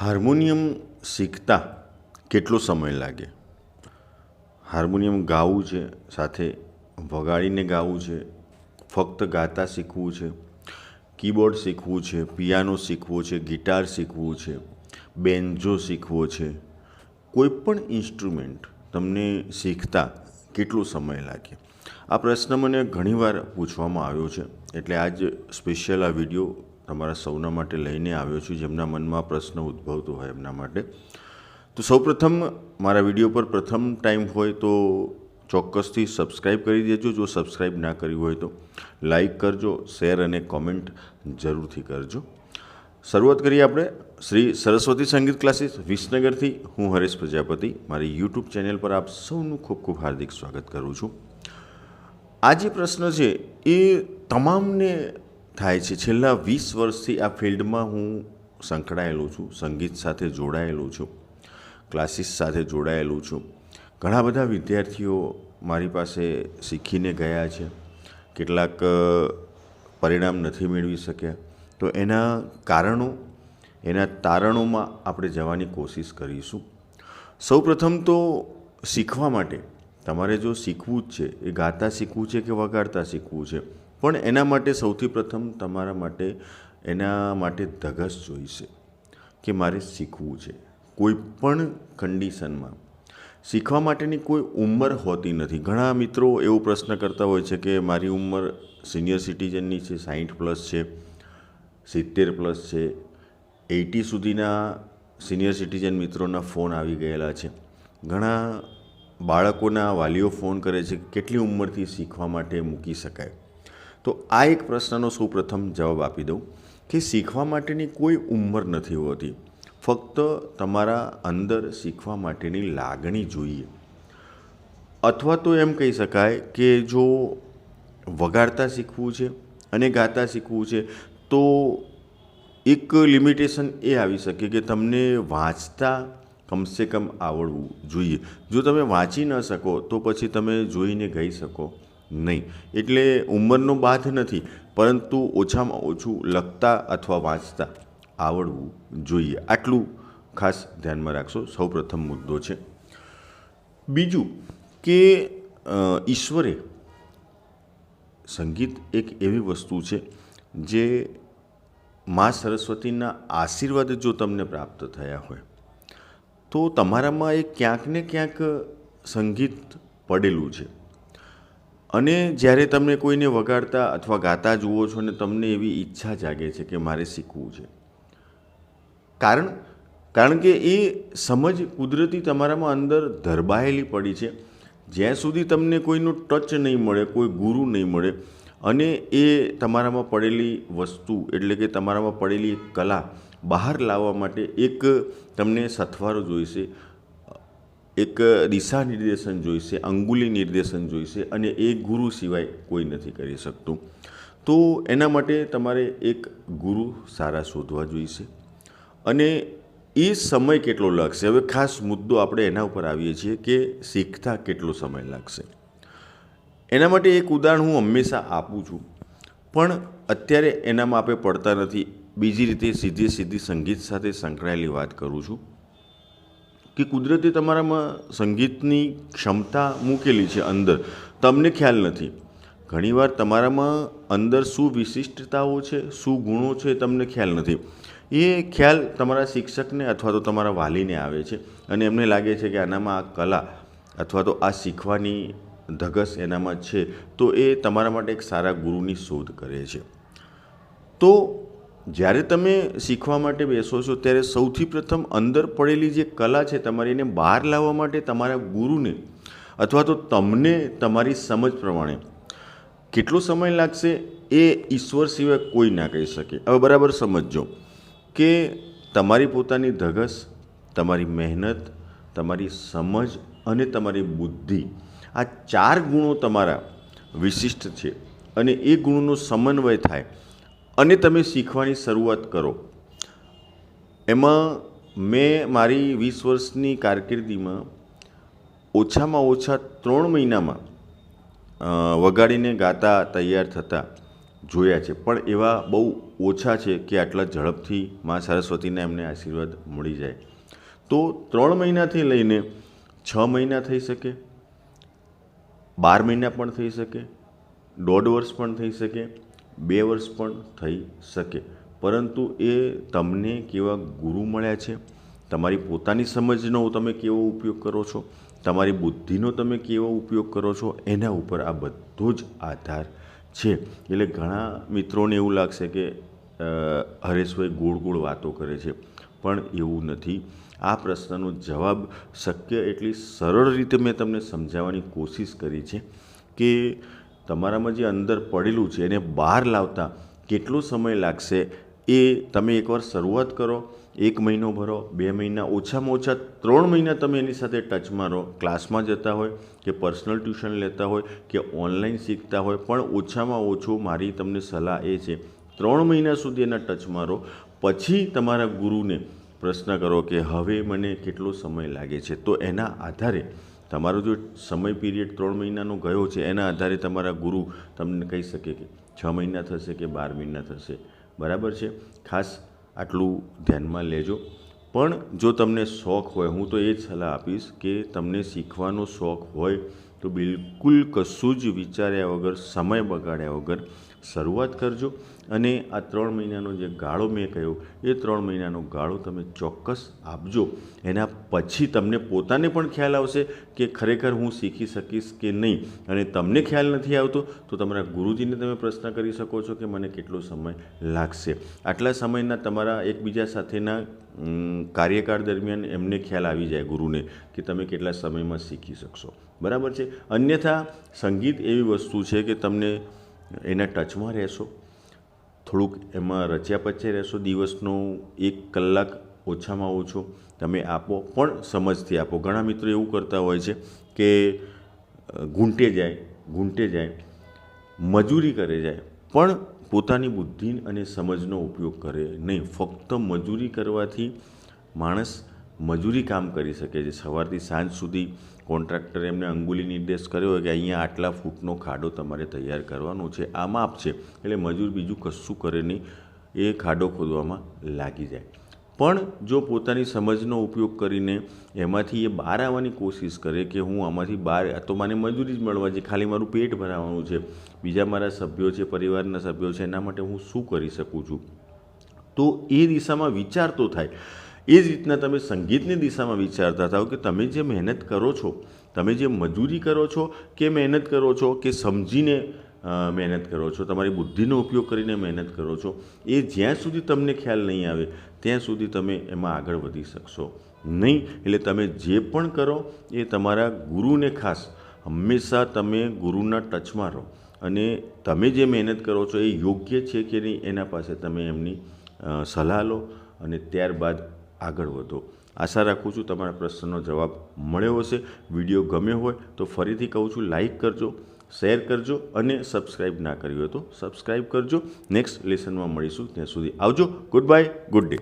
Harmonium શીખતા કેટલો સમય લાગે? હાર્મોનિયમ ગાવું છે, સાથે વગાડીને ગાવું છે, ફક્ત ગાતા શીખવું છે, કીબોર્ડ શીખવું છે, પિયાનો શીખવો છે, ગિટાર શીખવું છે, બેન્જો શીખવો છે, કોઈ પણ ઇન્સ્ટ્રુમેન્ટ તમને શીખતા કેટલો સમય લાગે? આ પ્રશ્ન મને ઘણીવાર પૂછવામાં આવ્યો છે, એટલે આજ સ્પેશિયલ આ વીડિયો તમારા સૌના માટે લઈને આવ્યો છું, જેમના મનમાં પ્રશ્ન ઉદ્ભવતો હોય એમના માટે. તો સૌપ્રથમ મારા વીડિયો પર પ્રથમ ટાઈમ હોય તો ચોક્કસથી સબસ્ક્રાઈબ કરી દેજો. જો સબસ્ક્રાઈબ ના કર્યું હોય તો લાઈક કરજો, શેર અને કોમેન્ટ જરૂરથી કરજો. શરૂઆત કરીએ આપણે શ્રી સરસ્વતી સંગીત ક્લાસીસ વિસનગરથી. હું હરેશ પ્રજાપતિ. મારી યુટ્યુબ ચેનલ પર આપ સૌનું ખૂબ ખૂબ હાર્દિક સ્વાગત કરું છું. આ જે પ્રશ્ન છે, એ તમામને થાય છે. છેલ્લા વીસ વર્ષથી આ ફિલ્ડમાં હું સંકળાયેલો છું, સંગીત સાથે જોડાયેલો છું, ક્લાસીસ સાથે જોડાયેલું છું. ઘણા બધા વિદ્યાર્થીઓ મારી પાસે શીખીને ગયા છે. કેટલાક પરિણામ નથી મેળવી શક્યા. તો એના કારણો, એના તારણોમાં આપણે જવાની કોશિશ કરીશું. સૌપ્રથમ તો શીખવા માટે. તમારે જો શીખવું જ છે, એ ગાતા શીખવું છે કે વગાડતા શીખવું છે? પણ એના માટે સૌથી પ્રથમ તમારા માટે એના માટે ધગસ જોઈશે કે મારે શીખવું છે. કોઈ પણ કન્ડિશનમાં શીખવા માટેની કોઈ ઉંમર હોતી નથી. ઘણા મિત્રો એવો પ્રશ્ન કરતા હોય છે કે મારી ઉંમર સિનિયર સિટીઝનની છે સાહીઠ પ્લસ છે, સિત્તેર પ્લસ છે. એટી સુધીના સિનિયર સિટીઝન મિત્રોના ફોન આવી ગયેલા છે. ઘણા બાળકોના વાલીઓ ફોન કરે છે કે કેટલી ઉંમરથી શીખવા માટે મૂકી શકાય. તો આ એક પ્રશ્નનો સૌપ્રથમ જવાબ આપી દઉં કે શીખવા માટેની કોઈ ઉંમર નથી હોતી. ફક્ત તમારા અંદર શીખવા માટેની લાગણી જોઈએ. અથવા તો એમ કહી શકાય કે જો વગાડતા શીખવું છે અને ગાતા શીખવું છે, તો એક લિમિટેશન એ આવી શકે કે તમને વાંચતા કમસે કમ આવડવું જોઈએ. જો તમે વાંચી ન શકો, તો પછી તમે જોઈને ગઈ શકો. નહીં. એટલે ઉંમરનો બાધ નથી, પરંતુ ઓછામાં ઓછું લખતા અથવા વાંચતા આવડવું જોઈએ. આટલું ખાસ ધ્યાનમાં રાખશો. સૌપ્રથમ મુદ્દો છે. બીજું કે ઈશ્વરે સંગીત એક એવી વસ્તુ છે જે મા સરસ્વતીના આશીર્વાદ જો તમને પ્રાપ્ત થયા હોય, તો તમારામાં એ ક્યાંક ને ક્યાંક સંગીત પડેલું છે. અને જ્યારે તમે કોઈને વગાડતા અથવા ગાતા જુઓ છો ને તમને એવી ઈચ્છા જાગે છે કે મારે શીખવું છે. કારણ કારણ કે એ સમજ કુદરતી તમારામાં અંદર ધરબાયેલી પડી છે. જ્યાં સુધી તમને કોઈનું ટચ નહીં મળે, કોઈ ગુરુ નહીં મળે અને એ તમારામાં પડેલી વસ્તુ એટલે કે તમારામાં પડેલી કલા બહાર લાવવા માટે એક તમને સથવારો જોઈશે એક દિશા નિર્દેશન જોઈશે, અંગુલી નિર્દેશન જોઈશે અને એ ગુરુ સિવાય કોઈ નથી કરી શકતું. તો એના માટે તમારે એક ગુરુ સારા શોધવા જોઈશે. અને એ સમય કેટલો લાગશે? હવે ખાસ મુદ્દો આપણે એના ઉપર આવીએ છીએ કે શીખતા કેટલો સમય લાગશે. એના માટે એક ઉદાહરણ હું હંમેશા આપું છું. પણ અત્યારે એનામાં આપણે પડતા નથી. બીજી રીતે સીધી સીધી સંગીત સાથે સંકળાયેલી વાત કરું છું. કે કુદરતી તમારામાં સંગીતની ક્ષમતા મૂકેલી છે અંદર. તમને ખ્યાલ નથી. ઘણીવાર તમારામાં અંદર શું વિશિષ્ટતાઓ છે, શું ગુણો છે તમને ખ્યાલ નથી. એ ખ્યાલ તમારા શિક્ષકને અથવા તો તમારા વાલીને આવે છે અને એમને લાગે છે કે આનામાં આ કલા અથવા તો આ શીખવાની ધગસ એનામાં છે, તો એ તમારા માટે એક સારા ગુરુની શોધ કરે છે. તો જ્યારે તમે શીખવા માટે બેસો છો, ત્યારે સૌથી પ્રથમ અંદર પડેલી જે કલા છે, તમારી એને બહાર લાવવા માટે તમારા ગુરુને અથવા તો તમને તમારી સમજ પ્રમાણે કેટલો સમય લાગશે એ ઈશ્વર સિવાય કોઈ ના કહી શકે. હવે બરાબર સમજજો કે તમારી પોતાની ધગસ, તમારી મહેનત, તમારી સમજ અને તમારી બુદ્ધિ આ ચાર ગુણો તમારા વિશિષ્ટ છે અને એ ગુણોનો સમન્વય થાય. અને તમે શીખવાની શરૂઆત કરો. એમાં મેં મારી વીસ વર્ષની કારકિર્દીમાં ઓછામાં ઓછા ત્રણ મહિનામાં વગાડીને ગાતા તૈયાર થતા જોયા છે. પણ એવા બહુ ઓછા છે કે આટલા ઝડપથી મા સરસ્વતીના એમને આશીર્વાદ મળી જાય. તો ત્રણ મહિનાથી લઈને છ મહિના થઈ શકે, બાર મહિના પણ થઈ શકે, દોઢ વર્ષ પણ થઈ શકે બે વર્ષ પણ થઈ શકે. પરંતુ એ તમને કેવા ગુરુ મળ્યા છે? તમારી પોતાની સમજનો તમે કેવો ઉપયોગ કરો છો? તમારી બુદ્ધિનો તમે કેવો ઉપયોગ કરો છો? એના ઉપર આ બધો જ આધાર છે. એટલે ઘણા મિત્રોને એવું લાગશે કે હરેશભાઈ ગોળ ગોળ વાતો કરે છે. પણ એવું નથી. આ પ્રશ્નનો જવાબ શક્ય એટલી સરળ રીતે મેં તમને સમજાવવાની કોશિશ કરી છે કે તમારામાં જે અંદર પડેલું છે, એને બહાર લાવતા કેટલો સમય લાગશે એ તમે એકવાર શરૂઆત કરો, એક મહિનો ભરો, બે મહિના, ઓછામાં ઓછા ત્રણ મહિના તમે એની સાથે ટચમાં રહો ક્લાસમાં જતા હોય કે પર્સનલ ટ્યુશન લેતા હોય કે ઓનલાઈન શીખતા હોય, પણ ઓછામાં ઓછું મારી તમને સલાહ એ છે, ત્રણ મહિના સુધી એના ટચમાં રહો પછી તમારા ગુરુને પ્રશ્ન કરો કે હવે મને કેટલો સમય લાગે છે? તો એના આધારે તમારો જો સમય પીરિયડ ત્રણ મહિનાનો ગયો છે, એના આધારે તમારા ગુરુ તમને કહી શકે કે છ મહિના થશે કે બાર મહિના થશે. બરાબર છે? ખાસ આટલું ધ્યાનમાં લેજો. પણ જો તમને શોખ હોય, હું તો એ જ સલાહ આપીશ કે તમને શીખવાનો શોખ હોય, તો બિલકુલ કશું જ વિચાર્યા વગર, સમય બગાડ્યા વગર શરૂઆત કરજો. અને આ ત્રણ મહિનાનો જે ગાળો મેં કહ્યો, એ ત્રણ મહિનાનો ગાળો તમે ચોક્કસ આપજો. એના પછી તમને પોતાને પણ ખ્યાલ આવશે કે ખરેખર હું શીખી શકીશ કે નહીં. અને તમને ખ્યાલ નથી આવતો, તો તમારા ગુરુજીને તમે પ્રશ્ન કરી શકો છો કે મને કેટલો સમય લાગશે. આટલા સમયના તમારા એકબીજા સાથેના કાર્યકાળ દરમિયાન એમને ખ્યાલ આવી જાય ગુરુને કે તમે કેટલા સમયમાં શીખી શકશો. બરાબર છે? અન્યથા સંગીત એવી વસ્તુ છે કે તમને એના ટચમાં રહેશો. થોડુંક એમાં રચ્યા પચ્યા રહેશો. દિવસનો એક કલાક ઓછામાં ઓછો તમે આપો, પણ સમજથી આપો. ઘણા મિત્રો એવું કરતા હોય છે કે ઘૂંટે જાય ઘૂંટે જાય, મજૂરી કરે જાય, પણ પોતાની બુદ્ધિ અને સમજનો ઉપયોગ કરે નહીં. ફક્ત મજૂરી કરવાથી માણસ મજૂરી કામ કરી શકે છે. સવારથી સાંજ સુધી કોન્ટ્રાક્ટરે એમને અંગુલી નિર્દેશ કર્યો હોય કે અહીંયા આટલા ફૂટનો ખાડો તમારે તૈયાર કરવાનો છે. આ માપ છે. એટલે મજૂર બીજું કશું કરે નહીં. એ ખાડો ખોદવામાં લાગી જાય. પણ જો પોતાની સમજનો ઉપયોગ કરીને એમાંથી એ બહાર આવવાની કોશિશ કરે કે હું આમાંથી બહાર તો મને મજૂરી જ મળવા છે. ખાલી મારું પેટ ભરાવાનું છે. બીજા મારા સભ્યો છે, પરિવારના સભ્યો છે, એના માટે હું શું કરી શકું છું? તો એ દિશામાં વિચારતો થાય. એ જ રીતના તમે સંગીતની દિશામાં વિચારતા થાઓ કે તમે જે મહેનત કરો છો, તમે જે મજૂરી કરો છો, કે મહેનત કરો છો, કે સમજીને મહેનત કરો છો, તમારી બુદ્ધિનો ઉપયોગ કરીને મહેનત કરો છો, એ જ્યાં સુધી તમને ખ્યાલ નહીં આવે, ત્યાં સુધી તમે એમાં આગળ વધી શકશો નહીં. એટલે તમે જે પણ કરો, એ તમારા ગુરુને ખાસ હંમેશા તમે ગુરુના ટચમાં રહો અને તમે જે મહેનત કરો છો એ યોગ્ય છે કે નહીં એના પાસે તમે એમની સલાહ લો અને ત્યારબાદ આગળ વધો. આશા રાખું છું તમારા પ્રશ્નનો જવાબ મળ્યો હશે. વીડિયો ગમ્યો હોય તો ફરીથી કહું છું લાઇક કરજો, શેર કરજો અને સબસ્ક્રાઈબ ના કર્યું હોય તો સબસ્ક્રાઈબ કરજો. નેક્સ્ટ લેસનમાં મળીશું. ત્યાં સુધી આવજો. Goodbye, good day.